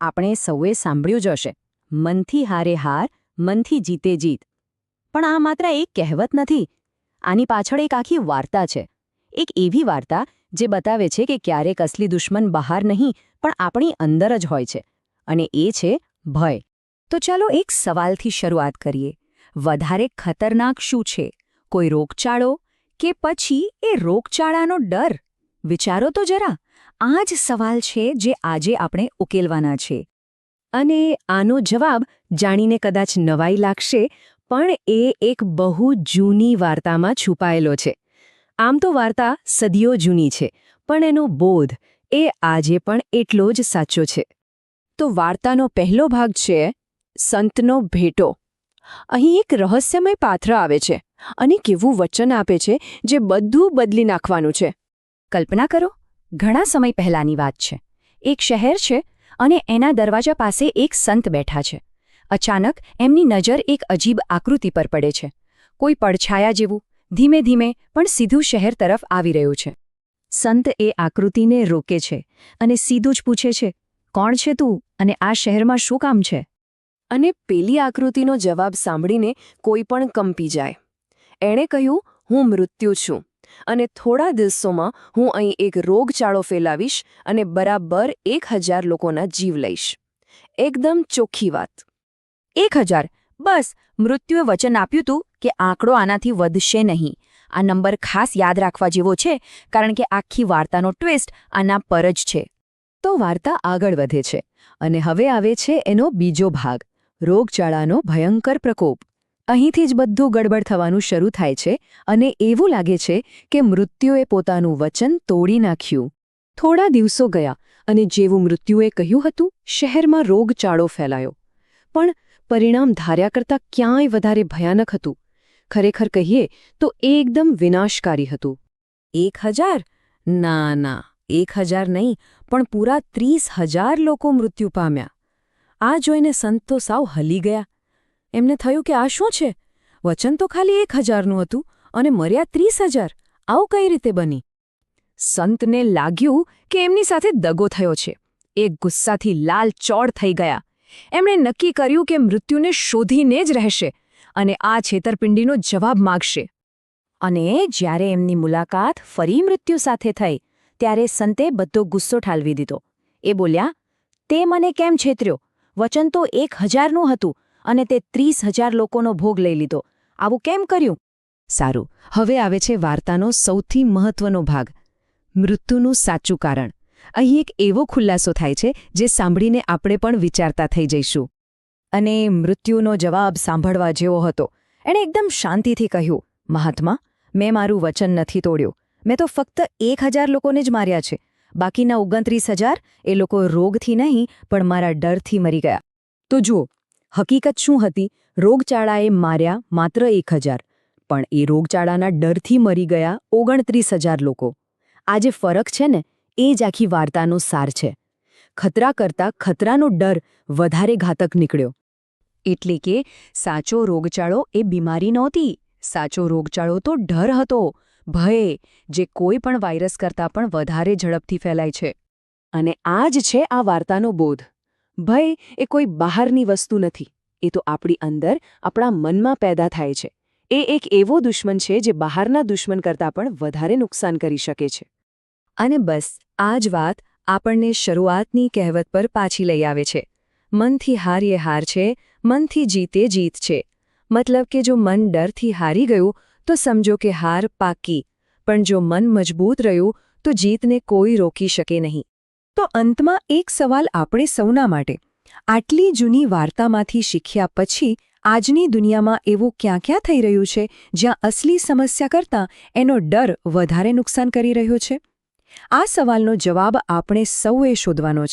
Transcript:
આપણે સૌએ સાંભળ્યું જ હશે. મનથી હારે હાર, મનથી જીતે જીત. પણ આ માત્ર એક કહેવત નથી. આની પાછળ એક આખી વાર્તા છે. એક એવી વાર્તા જે બતાવે છે કે ક્યારેક અસલી દુશ્મન બહાર નહીં, પણ આપણી અંદર જ હોય છે. અને એ છે ભય. તો ચાલો એક સવાલથી શરૂઆત કરીએ. વધારે ખતરનાક શું છે? કોઈ રોગચાળો કે પછી એ રોગચાળાનો ડર? વિચારો તો જરા. આ જ સવાલ છે જે આજે આપણે ઉકેલવાના છે. અને આનો જવાબ જાણીને કદાચ નવાઈ લાગશે, પણ એ એક બહુ જૂની વાર્તામાં છુપાયેલો છે. આમ તો વાર્તા સદીઓ જૂની છે, પણ એનો બોધ એ આજે પણ એટલો જ સાચો છે. તો વાર્તાનો પહેલો ભાગ છે, સંતનો ભેટો. અહીં એક રહસ્યમય પાત્ર આવે છે અને કેવું વચન આપે છે જે બધું બદલી નાખવાનું છે. કલ્પના કરો. ઘણા સમય પહેલાંની વાત છે. એક શહેર છે અને એના દરવાજા પાસે એક સંત બેઠા છે. અચાનક એમની નજર એક અજીબ આકૃતિ પર પડે છે. કોઈ પડછાયા જેવું, ધીમે ધીમે પણ સીધું શહેર તરફ આવી રહ્યું છે. સંત એ આકૃતિને રોકે છે અને સીધું જ પૂછે છે, કોણ છે તું? અને આ શહેરમાં શું કામ છે? અને પેલી આકૃતિનો જવાબ સાંભળીને કોઈ પણ કંપી જાય. એણે કહ્યું, હું મૃત્યુ છું. અને થોડા દિવસોમાં હું અહીં એક રોગચાળો ફેલાવીશ અને બરાબર એક હજાર લોકોના જીવ લઈશ. એકદમ ચોખ્ખી વાત. એક હજાર. બસ, મૃત્યુએ વચન આપ્યું હતું કે આંકડો આનાથી વધશે નહીં. આ નંબર ખાસ યાદ રાખવા જેવો છે, કારણ કે આખી વાર્તાનો ટ્વિસ્ટ આના પર જ છે. તો વાર્તા આગળ વધે છે. અને હવે આવે છે એનો બીજો ભાગ, રોગચાળાનો ભયંકર પ્રકોપ. અહીંથી જ બધું ગડબડ થવાનું શરૂ થાય છે અને એવું લાગે છે કે મૃત્યુએ પોતાનું વચન તોડી નાખ્યું. થોડા દિવસો ગયા અને જેવું મૃત્યુએ કહ્યું હતું, શહેરમાં રોગચાળો ફેલાયો. પણ પરિણામ ધાર્યા કરતાં ક્યાંય વધારે ભયાનક હતું. ખરેખર કહીએ તો એકદમ વિનાશકારી હતું. એક હજાર? ના ના, એક હજાર નહીં, પણ પૂરા ત્રીસ હજાર લોકો મૃત્યુ પામ્યા. આ જોઈને સંત તો સાવ હલી ગયા. એમને થયું કે આ શું છે? વચન તો ખાલી એક હજારનું હતું અને મર્યા ત્રીસ હજાર. આવું કઈ રીતે બની? સંતને લાગ્યું કે એમની સાથે દગો થયો છે. એ ગુસ્સાથી લાલ ચોડ થઈ ગયા. એમણે નક્કી કર્યું કે મૃત્યુને શોધીને જ રહેશે અને આ છેતરપિંડીનો જવાબ માગશે. અને જ્યારે એમની મુલાકાત ફરી મૃત્યુ સાથે થઈ, ત્યારે સંતે બધો ગુસ્સો ઠાલવી દીધો. એ બોલ્યા, તે મને કેમ છેતર્યો? વચન તો એક હજારનું હતું અને તે ત્રીસ હજાર લોકોનો ભોગ લઈ લીધો. આવું કેમ કર્યું? સારું, હવે આવે છે વાર્તાનો સૌથી મહત્વનો ભાગ. મૃત્યુનું સાચું કારણ. અહીં એક એવો ખુલાસો થાય છે જે સાંભળીને આપણે પણ વિચારતા થઈ જઈશું. અને મૃત્યુનો જવાબ સાંભળવા જેવો હતો. એણે એકદમ શાંતિથી કહ્યું, મહાત્મા, મેં મારું વચન નથી તોડ્યું. મેં તો ફક્ત એક હજાર લોકોને જ માર્યા છે. બાકીના ઓગણત્રીસ હજાર એ લોકો રોગથી નહીં, પણ મારા ડરથી મરી ગયા. તો જુઓ હકીકત શું હતી? રોગચાળાએ માર્યા માત્ર એક હજાર. પણ એ રોગચાળાના ડરથી મરી ગયા ઓગણત્રીસ હજાર લોકો. આ જે ફરક છે ને? એ જ આખી વાર્તાનો સાર છે. ખતરા કરતાં ખતરાનો ડર વધારે ઘાતક નીકળ્યો. એટલે કે સાચો રોગચાળો એ બીમારી નહોતી. સાચો રોગચાળો તો ડર હતો. ભય, જે કોઈ પણ વાયરસ કરતાં પણ વધારે ઝડપથી ફેલાય છે. અને આ જ છે આ વાર્તાનો બોધ. ભય એ કોઈ બહારની વસ્તુ નથી. એ તો આપણી અંદર, આપણા મનમાં પેદા થાય છે. એ એક એવો દુશ્મન છે જે બહારના દુશ્મન કરતાં પણ વધારે નુકસાન કરી શકે છે. અને બસ, આ જ વાત આપણને શરૂઆતની કહેવત પર પાછી લઈ આવે છે. મનથી હારીએ હાર છે, મનથી જીતે જીત છે. મતલબ કે જો મન ડરથી હારી ગયું, તો સમજો કે હાર પાકી પણ જો મન મજબૂત રહ્યું, તો જીતને કોઈ રોકી શકે નહીં. તો અંતમાં એક સવાલ આપણે સૌના માટે. આટલી જૂની વાર્તામાંથી શીખ્યા પછી આજની દુનિયામાં એવું ક્યાં ક્યાં થઈ રહ્યું છે, જ્યાં અસલી સમસ્યા કરતાં એનો ડર વધારે નુકસાન કરી રહ્યો છે? આ સવાલનો જવાબ આપણે સૌએ શોધવાનો છે.